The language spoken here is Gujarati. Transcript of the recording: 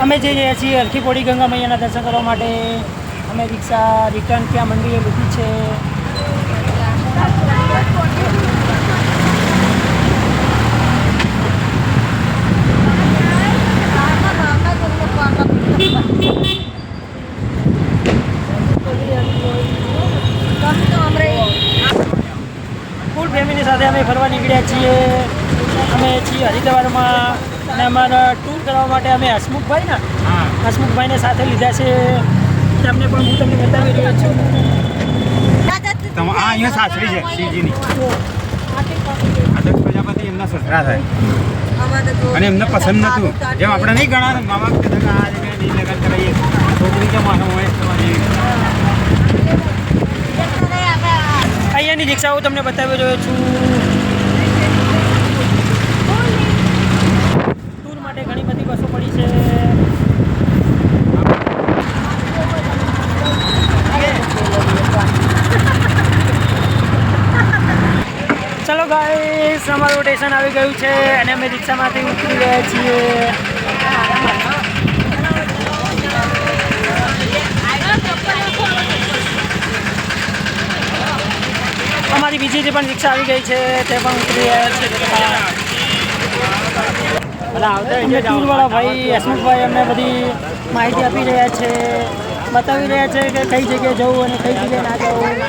અમે જઈ રહ્યા છીએ, હરખી પોડી ગંગા મૈયાના દર્શન કરવા માટે અમે રિક્ષા રિટર્ન ત્યાં મંદિરે લીધી છે. ફૂલ ફેમિલી સાથે અમે ફરવા નીકળ્યા છીએ. અમે છીએ હરિદ્વારમાં. અને અમારા ટૂર કરવા માટે અમે હસમુખભાઈ ને હા. હસમુખભાઈને સાથે લીધા છે. તેમને પણ હું તમને બતાવી રહ્યો છું. આ અહીંયા સાસરી છે શ્રીજીની. આદર્શ પ્રજાપતિ એમના સસરા થાય. અને એમને પસંદ નહોતું. જેમ આપણે નહીં ગણા મા બાપ કે આ જગ્યાએ નહીં લગ્ન કરાવીએ. છોકરી કે હોય તમારી અહીંયાની રીક્ષા હું તમને બતાવી રહ્યો છું ટૂર માટે ઘણી બધી બસો પડી છે ચલો ગાઈસ અમારું સ્ટેશન આવી ગયું છે અને અમે રિક્ષામાંથી ઉતરી રહ્યા છીએ. અમારી બીજી જે પણ રિક્ષા આવી ગઈ છે તે પણ ઉતરી રહ્યા છે. ટૂરવાળા ભાઈ હસમુખભાઈ અમને બધી માહિતી આપી રહ્યા છે. બતાવી રહ્યા છે કે કઈ જગ્યાએ જવું અને કઈ જગ્યાએ ના જવું.